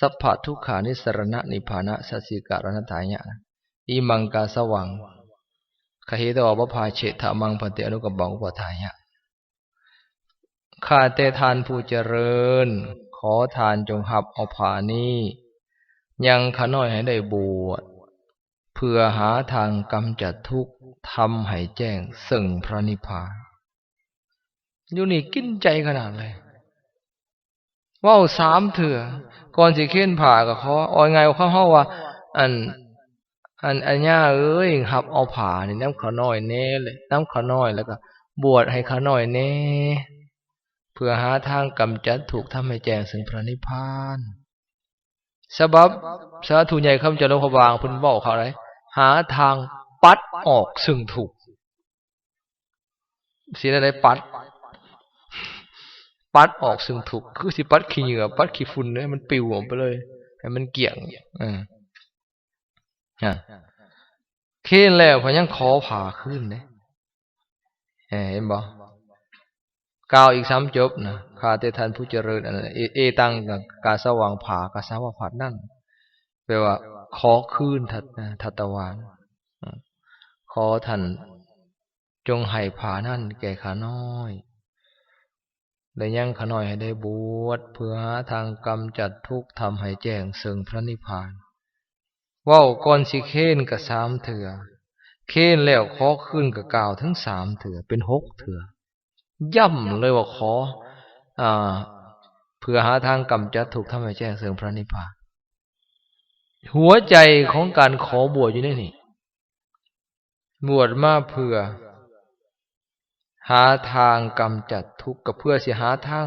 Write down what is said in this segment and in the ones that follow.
สัพพะทุกขานิสรณะนิพพานะสัสิการณตายะอิมังกาสวังขหิตวบภาเฉทามังปฏิอนุกบังอุปทายะข้าแต่ทานผู้เจริญ ขอทานจงหับเอาผานี้ยังขน้อยให้ได้บวชเพื่อหาทางกำจัดทุกข์ทำให้แจ้ง ซึ่งพระนิพพานอยู่นี่กินใจขนาดเลย ว่าสามเถื่อก่อนสิเค้นผ่ากับเขาออยไงเขาเขาว่า อัน อันอันย่าเอ้ยหับเอาผ่านี่น้ำขาน้อยเน่เลยน้ำขาน้อยแล้วก็ บวชให้ขาน้อยเน่เพื่อหาทางกำจัดถูกทำให้แจ้งถึงพระนิพพานสบับสาธุใหญ่คำจะลงพบางพุ่นบอกเขาไรหาทางปัดออกซึ่งถูกสิ่งอะไรปัด ปัดออกซึ่งถูก คือสิปัดขี้เหงื่อปัดขี้ฝุ่นเนี่ยมันปิวออกไปเลย ให้มันเกี่ยงอ่าอ่าเค้นแล้วพอยังขอผ่าขึ้นเนี่ยเห็นบ่กล่าวอีกซ้ำจบนะข้าแต่ท่านผู้เจริญอันเอเอตังกับกาสว่างผ่ากาสาวผัดนั่นแปลว่า ขอคืนทัตทัตวานขอท่านจงให้ผานั่นแก่ขาน้อย และยังขน้อยให้ได้บวชเพื่อหาทางกำจัดทุกข์ทำให้แจ้งเสิงพระนิพพานว่าก่อนสิเค้นกับสามเถื่อเค้นแล้วขอขึ้นกับกล่าวทั้งสามเถื่อเป็นหกเถื่อย่ำเลยว่าขออ่าเพื่อหาทางกำจัดถูกทำให้แจ้งเสื่อมพระนิพพานหัวใจของการขอบวชอยู่นี่นี่บวชมาเพื่อ หาทางกำจัดทุกข์กับเพื่อสิหาทาง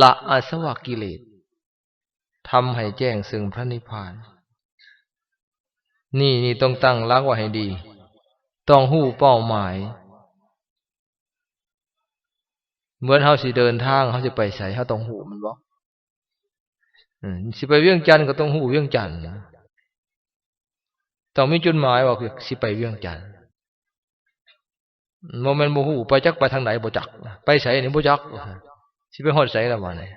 ละอาสวะกิเลสทำให้แจ้งซึ่งพระนิพพาน นี่นี่ต้องตั้งรักไว้ให้ดี ต้องหู้เป้าหมาย เหมือนเขาสิเดินทางเขาจะไปใส่เขาต้องหูมันบอกสิไปเวียงจันทร์ก็ต้องหูเวียงจันทร์ต้องมีจุดหมายว่าสิไปเวียงจันทร์ โมเมนต์โมหูไปจักไปทางไหนบ่จัก ไปใส่นี่บ่จักสิไปหอดใส่ละวันนี้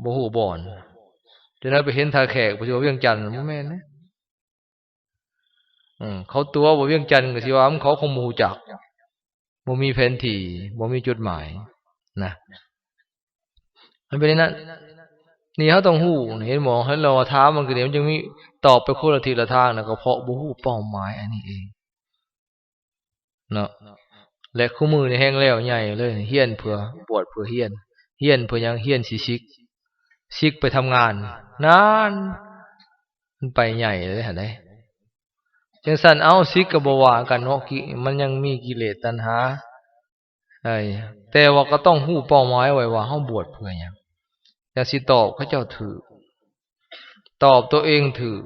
โมหูบ่อนจะนั้นไปเห็นทาแขกไปสิว่าเวียงจันทร์โมเมนต์นะเขาตัวว่เวียงจันทร์ก็สิว่าเขาคงโมหูจักบ่มีแผนที่บ่มีจุดหมายนะมันเป็นนั้นนี่เขาต้องหูเห็นหมอให้เราท้ามันก็เดี๋ยวมันจะมีตอบไปคนละทีละทางนะก็เพราะบ่ฮู้เป้าหมายอันนี้เอง เนาะและคู่มือในแห้งแล้วใหญ่เลยเฮี้ยนเพื่อบวชเพื่อเฮี้ยนเฮี้ยนเพื่อยังเฮี้ยนสิชิกชิกไปทำงานนานมันไปใหญ่เลยเห็นไหมจังสันเอาซิกกับบวากันเนาะกิมันยังมีกิเลสตัณหาไอ้แต่ว่าก็ต้องหู้เป้าหมายไว้ว่าเฮาบวชเพื่อหยังอย่าสิตอบเขาเจ้าถือ ตอบตัวเองถือ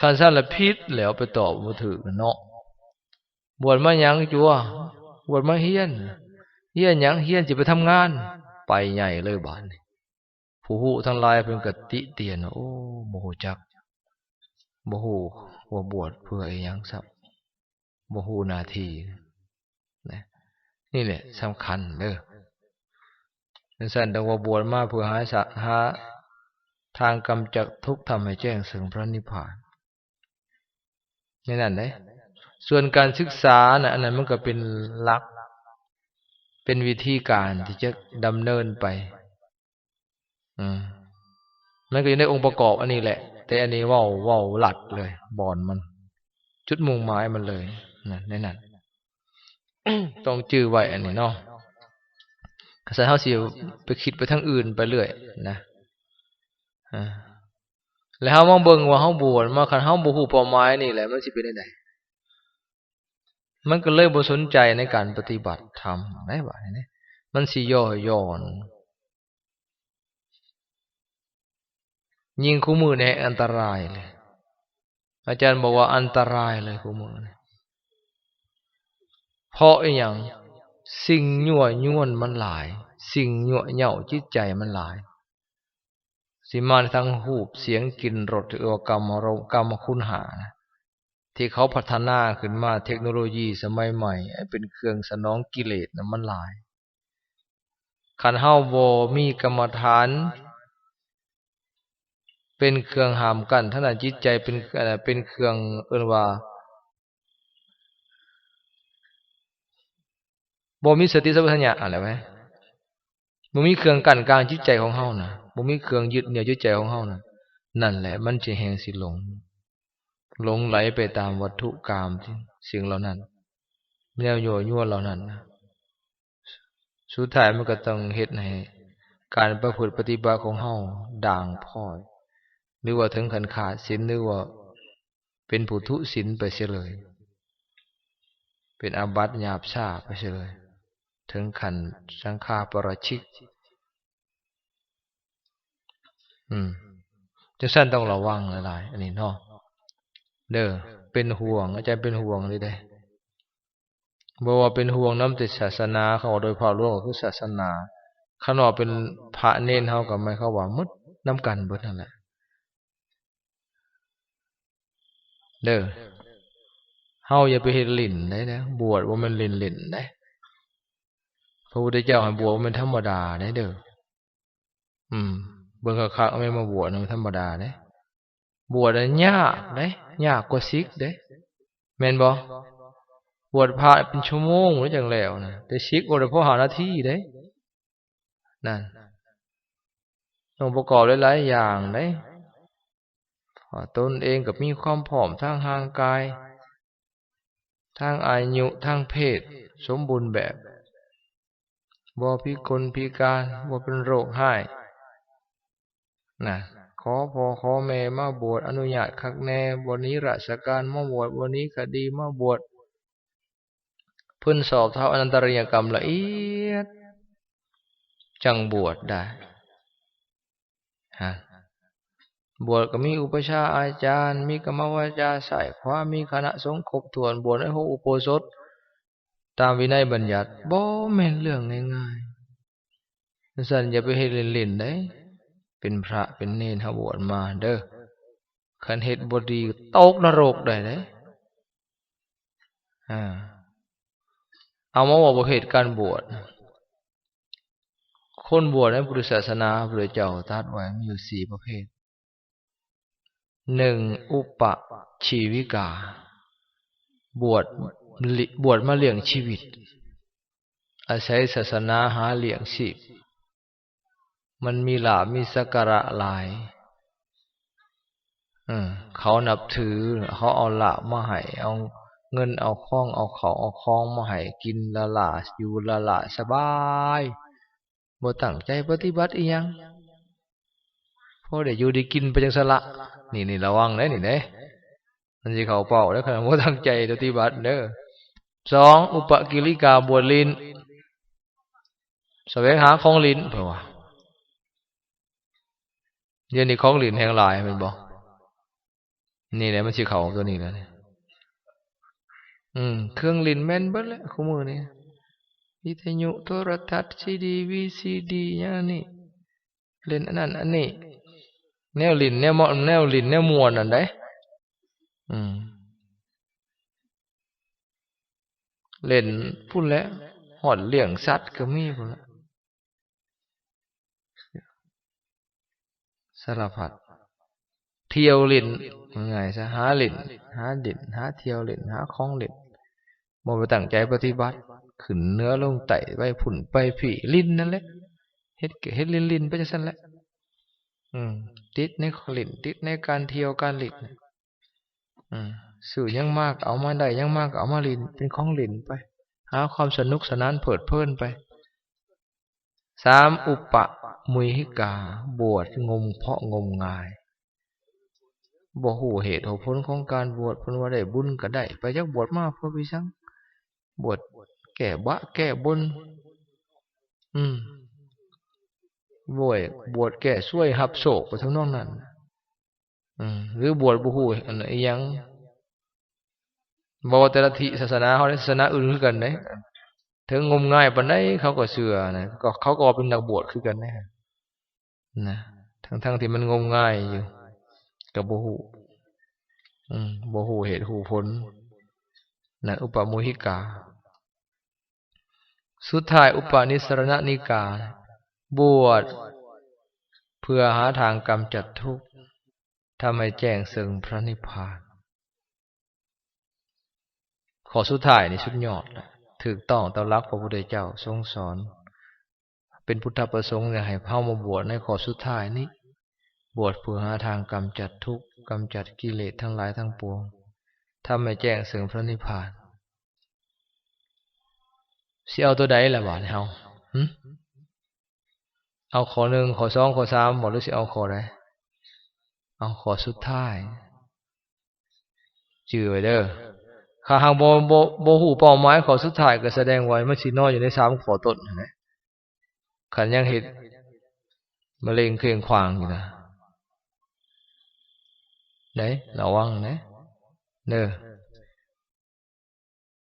คันสั้นละพิษแล้วไปตอบบ่ถือเนาะ บวชมาหยังจัวบวชมาเฮียนเฮียนหยังเฮียนสิไปทำงาน ไปใหญ่เลยบ้าดผู้หูทั้งหลายเพิ่นกติเตียนโอ้โมโหจักบ่ฮู้ว่าบวชเพื่ออีหยังซับบ่ฮู้นาทีนะนี่แหละสำคัญเด้อนั่นสั่นดังว่าบวชมาเพื่อหาสะหาทางกำจัดทุกข์ทำให้แจ้งถึงพระนิพพานนี่นั่นเด้ ส่วนการศึกษานะอันนั้นมันก็เป็นหลัก เป็นวิธีการที่จะดำเนินไป อืมมันก็อยู่ในองค์ประกอบอันนี้แหละ แต่อันนี้ว่าว่าหลัดเลยบอนมันจุดมุ่งหมายมันเลยนั่นนั่นต้องจื้อไว้อันนี้เนาะกระแสเฮาสิไปคิดไปทั้งอื่นไปเรื่อยนะแล้วเฮามองเบิ่งว่าเฮาบวชมาคันเฮาบ่ฮู้เป้าหมายนี่แหละมันสิเป็นได้ มันก็เลยบ่สนใจในการปฏิบัติธรรมได้บ่นี่ยมันสิย่อย่อนยิงคู่มือเนี่ยอันตรายเลย อาจารย์บอกว่าอันตรายเลยคู่มือเนี่ยเพราะอย่างสิ่งยั่วยวนมันหลาย สิ่งยั่วเหย่าจิตใจมันหลาย สิมาทั้งหูบเสียงกลิ่นรสหรือกรรมรกรรมคุณหานะ ที่เขาพัฒนาขึ้นมาเทคโนโลยีสมัยใหม่เป็นเครื่องสนองกิเลสนะมันหลายขันเฮาโวมีกรรมฐาน เป็นเครื่องห้ามกันท่านจิตใจเป็นเป็นเครื่องเอิ้นว่าบ่มีสติสัมปชัญญะอะไรไว้บ่มีเครื่องกั้นกลางจิตใจของเฮานะบ่มีเครื่องยึดเหนี่ยวจิตใจของเฮานะนั่นแหละมันจะแหงสิหลง หลงไหลไปตามวัตถุกรรมสิ่งเหล่านั้นแนวโยยั่วเหล่านั้นนะสุดท้ายมันก็ต้องเฮ็ดให้การประพฤติปฏิบัติของเฮาด่างพร้อยหรือว่าถึงขันขาดศีลหรือว่า เป็นผู้ทุศีลไปเสียเลย เป็นอาบัติหยาบช้าไปเสียเลย ถึงขันสังฆาปรชิก อืมจังสั้นต้องระวังหลายๆอันนี้เนาะ เด้อเป็นห่วง อาจารย์เป็นห่วงเลยได้บอกว่าเป็นห่วงน้ำติดศาสนาเขาโดยพาร่วงคือศาสนาขนอเป็นพระเน้นเฮากับไม่เขาว่ามุดน้ำกันเบิดนั่นแหละเด้อเฮาอย่าไปเฮ็ดลิ่นได้นะบวชว่ามันหลิ่นลิ่นได้พระพุทธเจ้าให้บวชว่ามันธรรมดาได้เด้ออืม เบิ่งคักไม่มาบวชมันธรรมดาเด้ บวชน่ะยากเด้ยากกว่าซิกเด้แม่นบ่บวชพระเป็นชั่วโมงหรือจังแล้วนะแต่ซิกบวชพอหานาทีเด้นั่นต้องประกอบหลายๆอย่างเด้ตนเองกับมีความผอมทางร่างกาย ทางอายุทางเพศ สมบูรณ์แบบบ่พิกลพิการบ่เป็นโรคให้นะ ขอพอขอแม่มาบวชอนุญาตคักแน่วันนี้ราชการมาบวชวันนี้คดีมาบวชเพิ่นสอบเท่าอนันตริยกรรมละเอียด จังบวชได้ฮะบวชก็มีอุปชาอาจารย์ มีกรรมวาจาใส่ความมีคณะสงฆ์ครบถ้วนบวชในหอุโปสถ ตามวินัยบัญญัติบ่แม่นเรื่องง่ายๆสันอย่าไปเฮ็ดเล่นๆได้ เป็นพระเป็นเนรเฮาบวชมาเด้อคันเฮ็ดบ่ดีตกนรกได้เด้อ่าเอามาว่าบ่เหตุการบวชคนบวชในพุทธศาสนาพระเจ้าตรัสไว้มีอยู่สี่ประเภทหนึ่งอุปชีวิกา บวชบวชมาเลี้ยงชีวิต อาศัยศาสนาหาเลี้ยงชีพ มันมีหลาบมีสักการะหลายเขานับถือเขาเอาหลาบมาให้เอาเงินเอาข้องเอาเขาเอาคล้องมาให้กินละหลาอยู่ละหลาสบายบ่ตั้งใจปฏิบัติอีหยังพอได้อยู่ด้กินไปจังสละ นี่นี่ระวังเด้นี่เด้มันสิเขาเป่าแล้วขนาดบ่ตั้งใจปฏิบัติเด้อสองอุปกิริกาบวชลินแสวงหาของลินเพื่อว่า เดี๋ยวนี้ของหลินแห่งลายมันบอกนี่แหละมันชื่อเขาตัวนี้แล้วเนี่ยอืมเครื่องลินแม่นเบิดแล้วคู่มือนี่วิทยุโทรทัศน์ซีดีวีซีดีอย่างนี้เล่นอันนั้นอันนี้ แนวลินแนวมอนแนวลินแนวมวนอันใดอืมเล่นพูดแล้วหอดเลี้ยงสัตว์ก็มีพูดแล้ว สารพัดเที่ยวเล่นไงซะหาเล่นหาเด่นหาเที่ยวเล่นหาคล้องเล่นบ่ไปตั้งใจปฏิบัติขึ้นเนื้อลงไตไปผุ่นไปผีลิ้นนั่นแหละเฮ็ดเฮ็ดลิ้นลิ้นไปจังซั่นแหละอืม ติดในลิ้นติดในการเที่ยวการลินอืมสื่อยังมากเอามาได้ยังมากเอามาลินเป็นของลินไป หาความสนุกสนานเพิดเพลินไปสามอุปะ มุยหิกาบวชงมเพาะงมงายบ่หูเหตุผลของการบวชพนว่าได้บุญก็ได้ ไปจักบวชมาเพื่อไปสังบวชแก่บะ แก่บน อืมบวชบวชแก่ช่วยหับโศกไปทั้งนองนั้น อืมหรือบวชบ่หูอันไหนยังบ่แต่ละทิศาสนาเฮาศาสนาอื่นคือกันเด้ ถึงงมง่ายปานใดเขาก็เชื่อนะก็เขาก็เป็นนักบวชคือกันนะนะทั้งๆที่มันงมง่ายอยู่ กับโบ่ฮู้อืมบ่ฮู้เหตุฮู้ผลนั่นอุปโมหิกา สุดท้ายอุปนิสรณนิกา บวชเพื่อหาทางกำจัดทุกข์ถ้าไม่แจ้งซึ่งพระนิพพาน ขอสุดท้ายนี่สุดยอดนะ ถูกต้องตามหลักพระพุทธเจ้าทรงสอน เป็นพุทธประสงค์เนี่ยให้เฮามาบวชในขอสุดท้ายนี้ บวชเพื่อหาทางกำจัดทุกข์กำจัดกิเลสทั้งหลายทั้งปวงถ้าไม่แจ้งซึ่งพระนิพพานสิเอาตัวใดละบาดเฮาเอาขอหนึ่งขอสองขอสามบ่หรือสิเอาขอใดเอาขอสุดท้ายจือไว้เด้อ ข้าหางโบโบโบหูเป้าหมายขอสุดท้ายก็แสดงไว้เมันสีนออยู่ในสามขอต้นนั่นแหละขันยังเห็ดมะเร็งเคียงขวางอยู่นะไหนระวังนะเด้อ